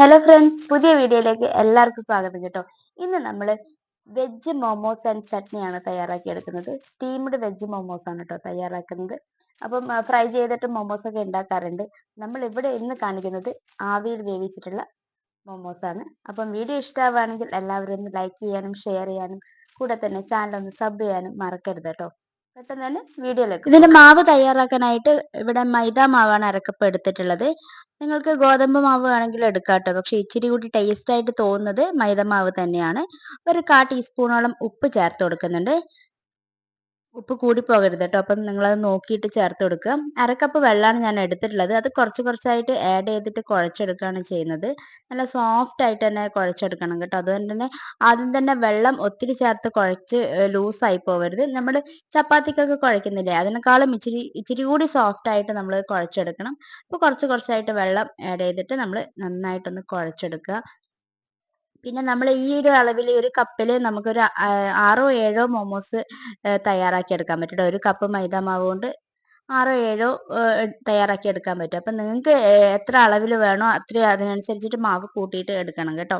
Hello friends പുതിയ വീഡിയോയിലേക്ക് എല്ലാവർക്കും സ്വാഗതം കേട്ടോ. ഇന്ന് നമ്മൾ വെജ് മോമോസ് ആൻഡ് ചട്നിയാണ് തയ്യാറാക്കി എടുക്കുന്നത് സ്റ്റീംഡ് വെജ് മോമോസ് ആണ് കേട്ടോ തയ്യാറാക്കുന്നത്. അപ്പം ഫ്രൈ ചെയ്തിട്ട് മോമോസ് ഒക്കെ ഉണ്ടാക്കാറുണ്ട്. നമ്മൾ ഇവിടെ ഇന്ന് കാണിക്കുന്നത് ആവിയിൽ വേവിച്ചിട്ടുള്ള മോമോസ് ആണ്. അപ്പം വീഡിയോ ഇഷ്ടമാവുകയാണെങ്കിൽ എല്ലാവരും ഒന്ന് ലൈക്ക് ചെയ്യാനും ഷെയർ ചെയ്യാനും കൂടെ തന്നെ ചാനൽ ഒന്ന് സബ് ചെയ്യാനും മറക്കരുത് കേട്ടോ. പെട്ടെന്ന് തന്നെ വീഡിയോയിലേക്ക് ഇതിന്റെ മാവ് തയ്യാറാക്കാനായിട്ട് ഇവിടെ മൈദ മാവാണ് അരക്കപ്പ് എടുത്തിട്ടുള്ളത് നിങ്ങൾക്ക് ഗോതമ്പ് മാവ് വേണമെങ്കിൽ എടുക്കാം കേട്ടോ. പക്ഷെ ഇച്ചിരി കൂടി ടേസ്റ്റ് ആയിട്ട് തോന്നുന്നത് മൈദ മാവ് തന്നെയാണ്. ഒരു കാ ടീസ്പൂണോളം ഉപ്പ് ചേർത്ത് കൊടുക്കുന്നുണ്ട്. ഉപ്പ് കൂടി പോകരുത് കേട്ടോ അപ്പം നിങ്ങളത് നോക്കിയിട്ട് ചേർത്ത് കൊടുക്കുക. അരക്കപ്പ് വെള്ളമാണ് ഞാൻ എടുത്തിട്ടുള്ളത്. അത് കുറച്ച് കുറച്ചായിട്ട് ആഡ് ചെയ്തിട്ട് കുഴച്ചെടുക്കുകയാണ് ചെയ്യുന്നത്. നല്ല സോഫ്റ്റ് ആയിട്ട് തന്നെ കുഴച്ചെടുക്കണം കേട്ടോ. അതുകൊണ്ട് തന്നെ ആദ്യം തന്നെ വെള്ളം ഒത്തിരി ചേർത്ത് കുഴച്ച് ലൂസായി പോകരുത്. നമ്മൾ ചപ്പാത്തിക്കൊക്കെ കുഴക്കുന്നില്ലേ? അതിനേക്കാളും ഇച്ചിരി ഇച്ചിരി കൂടി സോഫ്റ്റ് ആയിട്ട് നമ്മൾ കുഴച്ചെടുക്കണം. അപ്പോൾ കുറച്ച് കുറച്ചായിട്ട് വെള്ളം ആഡ് ചെയ്തിട്ട് നമ്മൾ നന്നായിട്ടൊന്ന് കുഴച്ചെടുക്കുക. പിന്നെ നമ്മൾ ഈ ഒരു അളവിൽ ഒരു കപ്പിൽ നമുക്കൊരു ആറോ ഏഴോ മോമോസ് തയ്യാറാക്കി എടുക്കാൻ പറ്റും ഒരു കപ്പ് മൈദ മാവ് കൊണ്ട് ആറോ ഏഴോ തയ്യാറാക്കി എടുക്കാൻ പറ്റും. അപ്പം നിങ്ങൾക്ക് എത്ര അളവിൽ വേണോ അത്രയും അതിനനുസരിച്ചിട്ട് മാവ് കൂട്ടിയിട്ട് എടുക്കണം കേട്ടോ.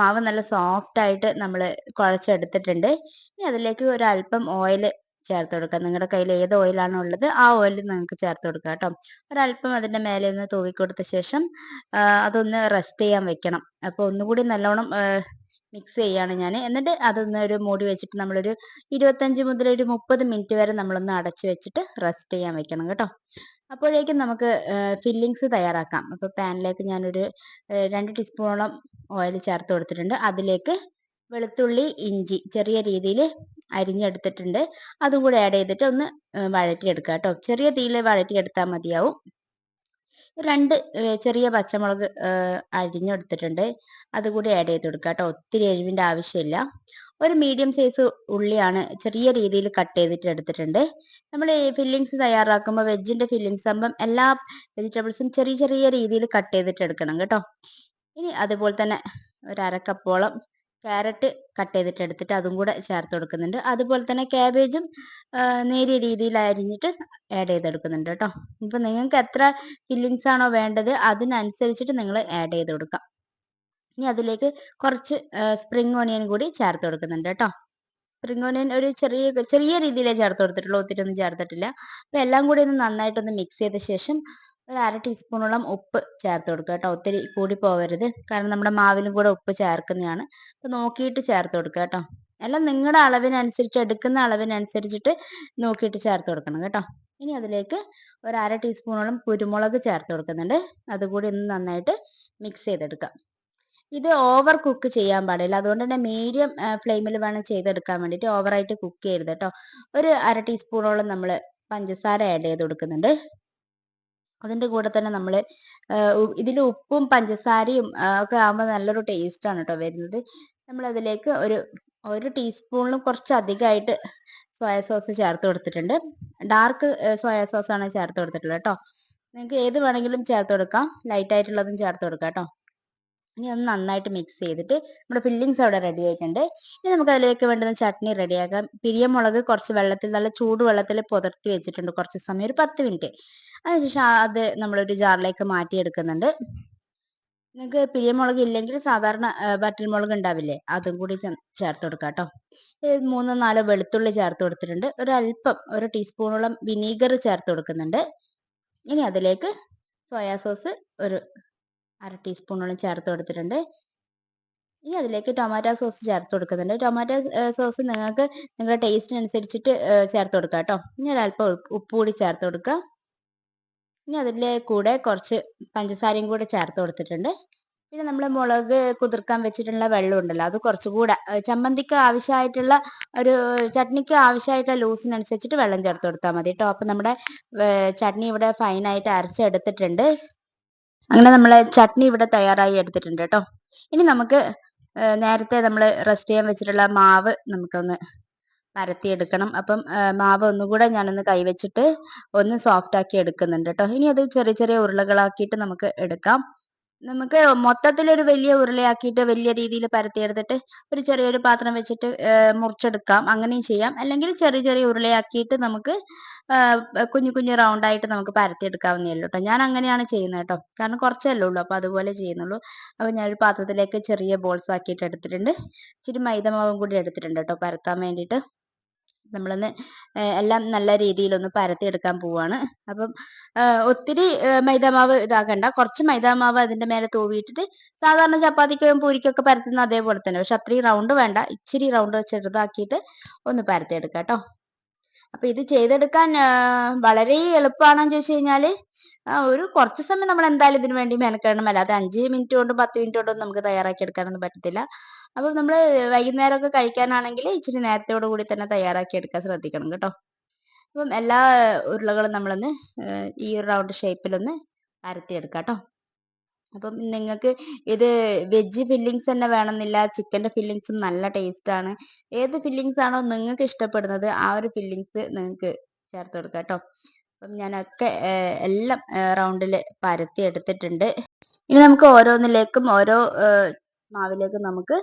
മാവ് നല്ല സോഫ്റ്റ് ആയിട്ട് നമ്മൾ കുഴച്ചെടുത്തിട്ടുണ്ട്. ഇനി അതിലേക്ക് ഒരു അല്പം ഓയിൽ ചേർത്ത് കൊടുക്കുക. നിങ്ങളുടെ കയ്യിൽ ഏത് ഓയിലാണോ ഉള്ളത് ആ ഓയിൽ നിങ്ങൾക്ക് ചേർത്ത് കൊടുക്കുക കേട്ടോ. ഒരല്പം അതിന്റെ മേലെ ഒന്ന് തൂവി കൊടുത്ത ശേഷം അതൊന്ന് റെസ്റ്റ് ചെയ്യാൻ വെക്കണം. അപ്പോൾ ഒന്നുകൂടി നല്ലോണം മിക്സ് ചെയ്യാണ് ഞാൻ എന്നിട്ട് അതൊന്ന് ഒരു മൂടി വെച്ചിട്ട് നമ്മളൊരു ഇരുപത്തഞ്ച് മുതൽ ഒരു മുപ്പത് മിനിറ്റ് വരെ നമ്മളൊന്ന് അടച്ചു വെച്ചിട്ട് റെസ്റ്റ് ചെയ്യാൻ വെക്കണം കേട്ടോ. അപ്പോഴേക്കും നമുക്ക് ഫില്ലിങ്സ് തയ്യാറാക്കാം. അപ്പോൾ പാനിലേക്ക് ഞാനൊരു രണ്ട് ടീസ്പൂണോളം ഓയിൽ ചേർത്ത് കൊടുത്തിട്ടുണ്ട്. അതിലേക്ക് വെളുത്തുള്ളി ഇഞ്ചി ചെറിയ രീതിയിൽ അരിഞ്ഞെടുത്തിട്ടുണ്ട്. അതും കൂടെ ആഡ് ചെയ്തിട്ട് ഒന്ന് വഴറ്റിയെടുക്കുക കേട്ടോ. ചെറിയ തീയിൽ വഴറ്റിയെടുത്താൽ മതിയാവും. രണ്ട് ചെറിയ പച്ചമുളക് അരിഞ്ഞെടുത്തിട്ടുണ്ട്. അതുകൂടി ആഡ് ചെയ്ത് കൊടുക്കുക കേട്ടോ. ഒത്തിരി എരിവിന്റെ ആവശ്യമില്ല. ഒരു മീഡിയം സൈസ് ഉള്ളിയാണ് ചെറിയ രീതിയിൽ കട്ട് ചെയ്തിട്ട് എടുത്തിട്ടുണ്ട്. നമ്മൾ ഫില്ലിങ്സ് തയ്യാറാക്കുമ്പോൾ വെജിന്റെ ഫില്ലിങ്സ് ആകുമ്പം എല്ലാ വെജിറ്റബിൾസും ചെറിയ ചെറിയ രീതിയിൽ കട്ട് ചെയ്തിട്ട് എടുക്കണം കേട്ടോ. ഇനി അതുപോലെ തന്നെ ഒരു അരക്കപ്പോളം ക്യാരറ്റ് കട്ട് ചെയ്തിട്ട് എടുത്തിട്ട് അതും കൂടെ ചേർത്ത് കൊടുക്കുന്നുണ്ട്. അതുപോലെ തന്നെ ക്യാബേജും നേരിയ രീതിയിൽ അരിഞ്ഞിട്ട് ആഡ് ചെയ്തെടുക്കുന്നുണ്ട് കേട്ടോ. ഇപ്പം നിങ്ങൾക്ക് എത്ര ഫില്ലിങ്സ് ആണോ വേണ്ടത് അതിനനുസരിച്ചിട്ട് നിങ്ങൾ ആഡ് ചെയ്ത് കൊടുക്കാം. ഇനി അതിലേക്ക് കുറച്ച് സ്പ്രിംഗ് ഓണിയൻ കൂടി ചേർത്ത് കൊടുക്കുന്നുണ്ട് കേട്ടോ. സ്പ്രിംഗ് ഓണിയൻ ഒരു ചെറിയ ചെറിയ രീതിയിലേ ചേർത്ത് കൊടുത്തിട്ടുള്ളൂ. ഒത്തിരി ഒന്നും ചേർത്തിട്ടില്ല. അപ്പോൾ എല്ലാം കൂടി ഒന്ന് നന്നായിട്ടൊന്ന് മിക്സ് ചെയ്ത ശേഷം ഒരു അര ടീസ്പൂണോളം ഉപ്പ് ചേർത്ത് കൊടുക്കുക കേട്ടോ. ഒത്തിരി കൂടി പോവരുത്. കാരണം നമ്മുടെ മാവിലും കൂടെ ഉപ്പ് ചേർക്കുന്നതാണ്. അപ്പോൾ നോക്കിയിട്ട് ചേർത്ത് കൊടുക്കുക കേട്ടോ. അല്ല നിങ്ങളുടെ അളവിനനുസരിച്ച് എടുക്കുന്ന അളവിനനുസരിച്ചിട്ട് നോക്കിയിട്ട് ചേർത്ത് കൊടുക്കണം കേട്ടോ. ഇനി അതിലേക്ക് ഒരു അര ടീസ്പൂണോളം കുരുമുളക് ചേർത്ത് കൊടുക്കുന്നുണ്ട്. അതുകൂടി ഒന്ന് നന്നായിട്ട് മിക്സ് ചെയ്തെടുക്കാം. ഇത് ഓവർ കുക്ക് ചെയ്യാൻ പാടില്ല. അതുകൊണ്ട് തന്നെ മീഡിയം ഫ്ലെയിമിൽ വേണം ചെയ്തെടുക്കാൻ വേണ്ടിയിട്ട് ഓവറായിട്ട് കുക്ക് ചെയ്യരുത് കേട്ടോ. ഒരു അര ടീസ്പൂണോളം നമ്മൾ പഞ്ചസാര ആഡ് ചെയ്ത് കൊടുക്കുന്നുണ്ട്. അതിന്റെ കൂടെ തന്നെ നമ്മൾ ഇതിൽ ഉപ്പും പഞ്ചസാരയും ഒക്കെ ആകുമ്പോൾ നല്ലൊരു ടേസ്റ്റ് ആണ് കേട്ടോ വരുന്നത്. നമ്മൾ അതിലേക്ക് ഒരു ഒരു ടീസ്പൂണിലും കുറച്ച് അധികമായിട്ട് സോയ സോസ് ചേർത്ത് കൊടുത്തിട്ടുണ്ട്. ഡാർക്ക് സോയ സോസ് ആണ് ചേർത്ത് കൊടുത്തിട്ടുള്ളത് കേട്ടോ നിങ്ങൾക്ക് ഏത് വേണമെങ്കിലും ചേർത്ത് കൊടുക്കാം. ലൈറ്റ് ആയിട്ടുള്ളതും ചേർത്ത് കൊടുക്കാം കേട്ടോ ഇനി ഒന്ന് നന്നായിട്ട് മിക്സ് ചെയ്തിട്ട് നമ്മുടെ ഫില്ലിങ്സ് അവിടെ റെഡി ആയിട്ടുണ്ട്. ഇനി നമുക്ക് അതിലേക്ക് വേണ്ടുന്ന ചട്നി റെഡിയാക്കാം പിരിയമുളക് കുറച്ച് വെള്ളത്തിൽ നല്ല ചൂട് വെള്ളത്തിൽ പുതർത്തി വെച്ചിട്ടുണ്ട് കുറച്ച് സമയം ഒരു പത്ത് മിനിറ്റ് അതിനുശേഷം അത് നമ്മളൊരു ജാറിലേക്ക് മാറ്റിയെടുക്കുന്നുണ്ട്. നിങ്ങൾക്ക് പിരിയമുളക് ഇല്ലെങ്കിൽ സാധാരണ മുളക് ഉണ്ടാവില്ലേ? അതും കൂടി ചേർത്ത് കൊടുക്കാം കേട്ടോ. മൂന്നോ നാലോ വെളുത്തുള്ളി ചേർത്ത് കൊടുത്തിട്ടുണ്ട്. ഒരു അല്പം ഒരു ടീസ്പൂണോളം വിനീഗർ ചേർത്ത് കൊടുക്കുന്നുണ്ട്. ഇനി അതിലേക്ക് സോയാ സോസ് ഒരു അര ടീസ്പൂണോളം ചേർത്ത് കൊടുത്തിട്ടുണ്ട്. ഇനി അതിലേക്ക് ടൊമാറ്റോ സോസ് ചേർത്ത് കൊടുക്കുന്നുണ്ട്. ടൊമാറ്റോ സോസ് നിങ്ങൾക്ക് നിങ്ങളുടെ ടേസ്റ്റിനനുസരിച്ചിട്ട് ചേർത്ത് കൊടുക്കാം കേട്ടോ. ഇനി ഒരല്പം ഉപ്പ് കൂടി ചേർത്ത് കൊടുക്കുക. ഇനി അതിന്റെ കൂടെ കുറച്ച് പഞ്ചസാരയും കൂടെ ചേർത്ത് കൊടുത്തിട്ടുണ്ട്. പിന്നെ നമ്മൾ മുളക് കുതിർക്കാൻ വെച്ചിട്ടുള്ള വെള്ളം ഉണ്ടല്ലോ അത് കുറച്ചുകൂടെ ചമ്മന്തിക്ക് ആവശ്യമായിട്ടുള്ള ഒരു ചട്നിക്ക് ആവശ്യമായിട്ടുള്ള ലൂസിനനുസരിച്ചിട്ട് വെള്ളം ചേർത്ത് കൊടുത്താൽ മതി കേട്ടോ. അപ്പം നമ്മുടെ ചട്നി ഇവിടെ ഫൈനായിട്ട് അരച്ചെടുത്തിട്ടുണ്ട്. അങ്ങനെ നമ്മളെ ചട്നി ഇവിടെ തയ്യാറായി എടുത്തിട്ടുണ്ട് കേട്ടോ. ഇനി നമുക്ക് നേരത്തെ നമ്മൾ റെസ്റ്റ് ചെയ്യാൻ വെച്ചിട്ടുള്ള മാവ് നമുക്കൊന്ന് പരത്തിയെടുക്കണം അപ്പം മാവ് ഒന്നുകൂടെ ഞാനൊന്ന് കൈവച്ചിട്ട് ഒന്ന് സോഫ്റ്റ് ആക്കി എടുക്കുന്നുണ്ട് കേട്ടോ. ഇനി അത് ചെറിയ ചെറിയ ഉരുളകളാക്കിയിട്ട് നമുക്ക് എടുക്കാം. നമുക്ക് മൊത്തത്തിൽ ഒരു വലിയ ഉരുളയാക്കിയിട്ട് വലിയ രീതിയിൽ പരത്തിയെടുത്തിട്ട് ഒരു ചെറിയൊരു പാത്രം വെച്ചിട്ട് മുറിച്ചെടുക്കാം. അങ്ങനെയും ചെയ്യാം. അല്ലെങ്കിൽ ചെറിയ ചെറിയ ഉരുളയാക്കിയിട്ട് നമുക്ക് കുഞ്ഞു കുഞ്ഞു റൗണ്ട് ആയിട്ട് നമുക്ക് പരത്തിയെടുക്കാവുന്നേ ഉള്ളൂ കേട്ടോ ഞാൻ അങ്ങനെയാണ് ചെയ്യുന്നത് കേട്ടോ കാരണം കുറച്ചല്ലേ ഉള്ളൂ. അപ്പോൾ അതുപോലെ ചെയ്യുന്നുള്ളൂ. അപ്പോൾ ഞാനൊരു പാത്രത്തിലേക്ക് ചെറിയ ബോൾസ് ആക്കിയിട്ട് എടുത്തിട്ടുണ്ട്. ഇച്ചിരി മൈദമാവും കൂടി എടുത്തിട്ടുണ്ട് കേട്ടോ പരത്താൻ വേണ്ടിയിട്ട്. നമ്മളൊന്ന് എല്ലാം നല്ല രീതിയിലൊന്ന് പരത്തിയെടുക്കാൻ പോവാണ്. അപ്പം ഒത്തിരി മൈദാമാവ് ഇതാക്കണ്ട. കുറച്ച് മൈദാമാവ് അതിന്റെ മേലെ തൂവിയിട്ടിട്ട് സാധാരണ ചപ്പാത്തിക്കും പൂരിക്കൊക്കെ പരത്തുന്ന അതേപോലെ തന്നെ. പക്ഷെ അത്രയും റൗണ്ട് വേണ്ട. ഇച്ചിരി റൗണ്ട് ചെറുതാക്കിയിട്ട് ഒന്ന് പരത്തിയെടുക്കാം കേട്ടോ. അപ്പൊ ഇത് ചെയ്തെടുക്കാൻ വളരെ എളുപ്പമാണെന്ന് ചോദിച്ചു കഴിഞ്ഞാൽ ഒരു കുറച്ച് സമയം നമ്മൾ എന്തായാലും ഇതിനു വേണ്ടി മെനക്കെടണം. അല്ലാതെ അഞ്ച് മിനിറ്റ് കൊണ്ടും പത്ത് മിനിറ്റ് കൊണ്ടും നമുക്ക് തയ്യാറാക്കി എടുക്കാനൊന്നും പറ്റത്തില്ല. അപ്പൊ നമ്മൾ വൈകുന്നേരമൊക്കെ കഴിക്കാനാണെങ്കിൽ ഇച്ചിരി നേരത്തോടു കൂടി തന്നെ തയ്യാറാക്കി എടുക്കാൻ ശ്രദ്ധിക്കണം കേട്ടോ. അപ്പം എല്ലാ ഉരുളകളും നമ്മളൊന്ന് ഈ ഒരു റൗണ്ട് ഷേപ്പിലൊന്ന് അരത്തിയെടുക്കാം കേട്ടോ. അപ്പം നിങ്ങൾക്ക് ഇത് വെജ് ഫില്ലിങ്സ് തന്നെ വേണമെന്നില്ല ചിക്കന്റെ ഫില്ലിങ്സും നല്ല ടേസ്റ്റ് ആണ് ഏത് ഫില്ലിങ്സ് ആണോ നിങ്ങൾക്ക് ഇഷ്ടപ്പെടുന്നത് ആ ഒരു ഫില്ലിങ്സ് നിങ്ങൾക്ക് ചേർത്ത് കൊടുക്കാം കേട്ടോ. അപ്പം ഞാനൊക്കെ എല്ലാം റൗണ്ടിൽ പരത്തി എടുത്തിട്ടുണ്ട്. ഇനി നമുക്ക് ഓരോന്നിലേക്കും ഓരോ മാവിലേക്കും നമുക്ക്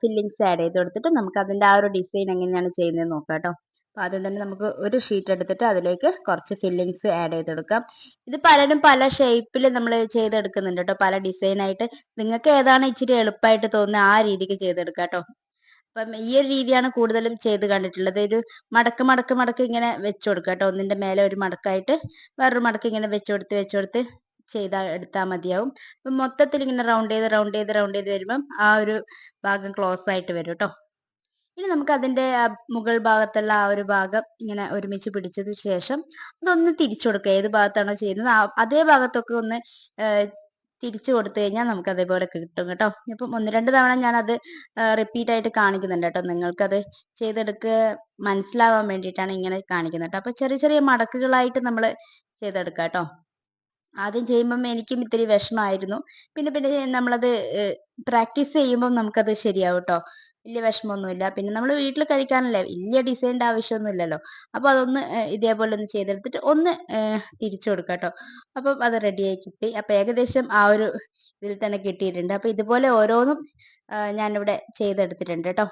ഫില്ലിങ്സ് ആഡ് ചെയ്ത് കൊടുത്തിട്ട് നമുക്ക് അതിന്റെ ആ ഒരു ഡിസൈൻ എങ്ങനെയാണ് ചെയ്യുന്നത് നോക്കാം കേട്ടോ. അപ്പോൾ ആദ്യം തന്നെ നമുക്ക് ഒരു ഷീറ്റ് എടുത്തിട്ട് അതിലേക്ക് കുറച്ച് ഫില്ലിങ്സ് ആഡ് ചെയ്തെടുക്കാം ഇത് പലരും പല ഷേപ്പിൽ നമ്മൾ ചെയ്തെടുക്കുന്നുണ്ട് കേട്ടോ. പല ഡിസൈനായിട്ട് നിങ്ങൾക്ക് ഏതാണ് ഇച്ചിരി എളുപ്പമായിട്ട് തോന്നുന്നത് ആ രീതിക്ക് ചെയ്തെടുക്കാം കേട്ടോ. അപ്പം ഈ ഒരു രീതിയാണ് കൂടുതലും ചെയ്ത് കണ്ടിട്ടുള്ളത്. ഒരു മടക്ക് മടക്ക് മടക്ക് ഇങ്ങനെ വെച്ച് കൊടുക്കുക കേട്ടോ. ഒന്നിന്റെ മേലെ ഒരു മടക്കായിട്ട് വേറൊരു മടക്ക് ഇങ്ങനെ വെച്ച് കൊടുത്ത് വെച്ച് കൊടുത്ത് ചെയ്താൽ എടുത്താൽ മതിയാവും. അപ്പം മൊത്തത്തിൽ ഇങ്ങനെ റൗണ്ട് ചെയ്ത് റൗണ്ട് ചെയ്ത് റൗണ്ട് ചെയ്ത് വരുമ്പം ആ ഒരു ഭാഗം ക്ലോസ് ആയിട്ട് വരും കേട്ടോ ഇനി നമുക്ക് അതിന്റെ മുകൾ ഭാഗത്തുള്ള ആ ഒരു ഭാഗം ഇങ്ങനെ ഒരുമിച്ച് പിടിച്ചതിന് ശേഷം അതൊന്ന് തിരിച്ചു കൊടുക്കുക. ഏത് ഭാഗത്താണോ ചെയ്യുന്നത്? അതേ ഭാഗത്തൊക്കെ ഒന്ന് തിരിച്ചു കൊടുത്തു കഴിഞ്ഞാൽ നമുക്ക് അതേപോലെ കിട്ടും കേട്ടോ. ഇപ്പം ഒന്ന് രണ്ട് തവണ ഞാൻ അത് റിപ്പീറ്റ് ആയിട്ട് കാണിക്കുന്നുണ്ട് കേട്ടോ. നിങ്ങൾക്കത് ചെയ്തെടുക്കുക മനസ്സിലാവാൻ വേണ്ടിയിട്ടാണ് ഇങ്ങനെ കാണിക്കുന്നത് കേട്ടോ അപ്പൊ ചെറിയ ചെറിയ മടക്കുകളായിട്ട് നമ്മൾ ചെയ്തെടുക്കാം കേട്ടോ ആദ്യം ചെയ്യുമ്പം എനിക്കും ഇത്തിരി വിഷമായിരുന്നു. പിന്നെ പിന്നെ നമ്മളത് പ്രാക്ടീസ് ചെയ്യുമ്പോൾ നമുക്കത് ശരിയാവും കേട്ടോ വലിയ വിഷമമൊന്നുമില്ല. പിന്നെ നമ്മൾ വീട്ടിൽ കഴിക്കാനല്ലേ വലിയ ഡിസൈന്റെ ആവശ്യമൊന്നുമില്ലല്ലോ. അപ്പോൾ അതൊന്ന് ഇതേപോലെ ഒന്ന് ചെയ്തെടുത്തിട്ട് ഒന്ന് തിരിച്ചു കൊടുക്കാം കേട്ടോ അപ്പം അത് റെഡിയായി കിട്ടി. അപ്പോൾ ഏകദേശം ആ ഒരു ഇതിൽ തന്നെ കിട്ടിയിട്ടുണ്ട്. അപ്പോൾ ഇതുപോലെ ഓരോന്നും ഞാനിവിടെ ചെയ്തെടുത്തിട്ടുണ്ട് കേട്ടോ.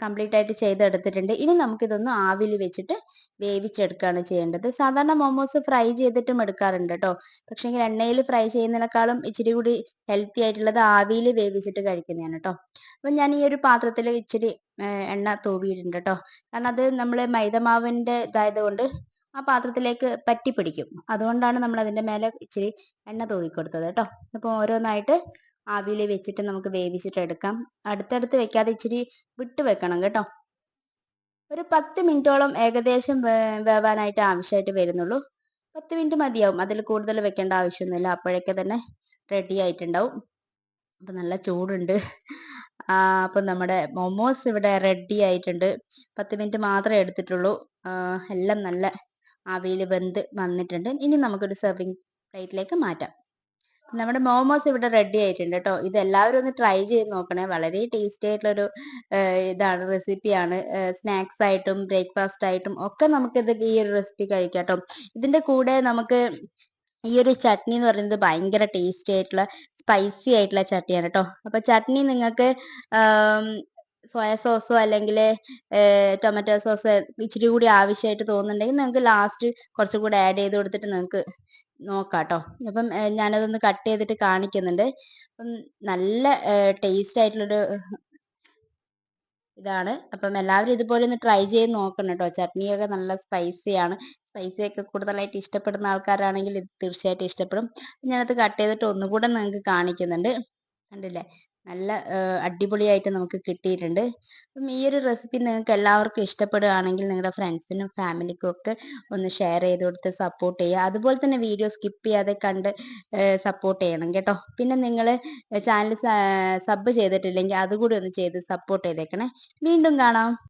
കംപ്ലീറ്റ് ആയിട്ട് ചെയ്തെടുത്തിട്ടുണ്ട്. ഇനി നമുക്കിതൊന്ന് ആവിൽ വെച്ചിട്ട് വേവിച്ചെടുക്കുകയാണ് ചെയ്യേണ്ടത്. സാധാരണ മോമോസ് ഫ്രൈ ചെയ്തിട്ടും എടുക്കാറുണ്ട് കേട്ടോ പക്ഷെ എണ്ണയിൽ ഫ്രൈ ചെയ്യുന്നതിനേക്കാളും ഇച്ചിരി കൂടി ഹെൽത്തി ആയിട്ടുള്ളത് ആവിയിൽ വേവിച്ചിട്ട് കഴിക്കുന്നതാണ് കേട്ടോ അപ്പം ഞാൻ ഈ ഒരു പാത്രത്തിൽ ഇച്ചിരി എണ്ണ തൂവിയിട്ടുണ്ട് കേട്ടോ കാരണം അത് നമ്മൾ മൈദമാവിന്റെ ഇതായതുകൊണ്ട് ആ പാത്രത്തിലേക്ക് പറ്റി പിടിക്കും അതുകൊണ്ടാണ് നമ്മൾ അതിന്റെ മേലെ ഇച്ചിരി എണ്ണ തൂവി കൊടുത്തത് കേട്ടോ അപ്പോൾ ഓരോന്നായിട്ട് ആവിയിൽ വെച്ചിട്ട് നമുക്ക് വേവിച്ചിട്ട് എടുക്കാം. അടുത്തടുത്ത് വെക്കാതെ ഇച്ചിരി വിട്ട് വെക്കണം കേട്ടോ. ഒരു പത്ത് മിനിറ്റോളം ഏകദേശം വേവാനായിട്ട് ആവശ്യമായിട്ട് വരുന്നുള്ളൂ. പത്ത് മിനിറ്റ് മതിയാവും. അതിൽ കൂടുതൽ വെക്കേണ്ട ആവശ്യമൊന്നുമില്ല. അപ്പോഴേക്കെ തന്നെ റെഡി ആയിട്ടുണ്ടാവും. അപ്പം നല്ല ചൂടുണ്ട്. അപ്പം നമ്മുടെ മൊമോസ് ഇവിടെ റെഡി ആയിട്ടുണ്ട്. പത്ത് മിനിറ്റ് മാത്രമേ എടുത്തിട്ടുള്ളൂ. എല്ലാം നല്ല ആവിയിൽ വെന്ത് വന്നിട്ടുണ്ട്. ഇനി നമുക്കൊരു സെർവിങ് പ്ലേറ്റിലേക്ക് മാറ്റാം. നമ്മുടെ മോമോസ് ഇവിടെ റെഡി ആയിട്ടുണ്ട് കേട്ടോ ഇത് എല്ലാവരും ഒന്ന് ട്രൈ ചെയ്ത് നോക്കണേ. വളരെ ടേസ്റ്റി ആയിട്ടുള്ള ഒരു ഇതാണ് റെസിപ്പിയാണ് സ്നാക്സ് ആയിട്ടും ബ്രേക്ക്ഫാസ്റ്റ് ആയിട്ടും ഒക്കെ നമുക്ക് ഇത് ഈ ഒരു റെസിപ്പി കഴിക്കാം കേട്ടോ ഇതിന്റെ കൂടെ നമുക്ക് ഈ ഒരു ചട്നി എന്ന് പറയുന്നത് ഭയങ്കര ടേസ്റ്റി ആയിട്ടുള്ള സ്പൈസി ആയിട്ടുള്ള ചട്നിയാണ് കേട്ടോ അപ്പൊ ചട്നി നിങ്ങൾക്ക് സോയ സോസോ അല്ലെങ്കിൽ ടൊമാറ്റോ സോസ് ഇച്ചിരി കൂടി ആവശ്യമായിട്ട് തോന്നുന്നുണ്ടെങ്കിൽ നിങ്ങൾക്ക് ലാസ്റ്റ് കുറച്ചും കൂടി ആഡ് ചെയ്ത് കൊടുത്തിട്ട് നിങ്ങൾക്ക് നോക്കാം അപ്പം ഞാനതൊന്ന് കട്ട് ചെയ്തിട്ട് കാണിക്കുന്നുണ്ട്. അപ്പം നല്ല ടേസ്റ്റ് ആയിട്ടുള്ളൊരു ഇതാണ്. അപ്പം എല്ലാവരും ഇതുപോലെ ഒന്ന് ട്രൈ ചെയ്ത് നോക്കണം കേട്ടോ ചട്നിയൊക്കെ നല്ല സ്പൈസിയാണ് സ്പൈസി ഒക്കെ കൂടുതലായിട്ട് ഇഷ്ടപ്പെടുന്ന ആൾക്കാരാണെങ്കിൽ ഇത് തീർച്ചയായിട്ടും ഇഷ്ടപ്പെടും. ഞാനത് കട്ട് ചെയ്തിട്ട് ഒന്നുകൂടെ നിങ്ങൾക്ക് കാണിക്കുന്നുണ്ട്. കണ്ടില്ലേ? നല്ല അടിപൊളിയായിട്ട് നമുക്ക് കിട്ടിയിട്ടുണ്ട്. അപ്പം ഈ ഒരു റെസിപ്പി നിങ്ങൾക്ക് എല്ലാവർക്കും ഇഷ്ടപ്പെടുകയാണെങ്കിൽ നിങ്ങളുടെ ഫ്രണ്ട്സിനും ഫാമിലിക്കും ഒക്കെ ഒന്ന് ഷെയർ ചെയ്ത് കൊടുത്ത് സപ്പോർട്ട് ചെയ്യുക. അതുപോലെ തന്നെ വീഡിയോ സ്കിപ്പ് ചെയ്യാതെ കണ്ട് സപ്പോർട്ട് ചെയ്യണം കേട്ടോ. പിന്നെ നിങ്ങൾ ചാനൽ സബ് ചെയ്തിട്ടില്ലെങ്കിൽ അതുകൂടി ഒന്ന് ചെയ്ത് സപ്പോർട്ട് ചെയ്തേക്കണേ. വീണ്ടും കാണാം.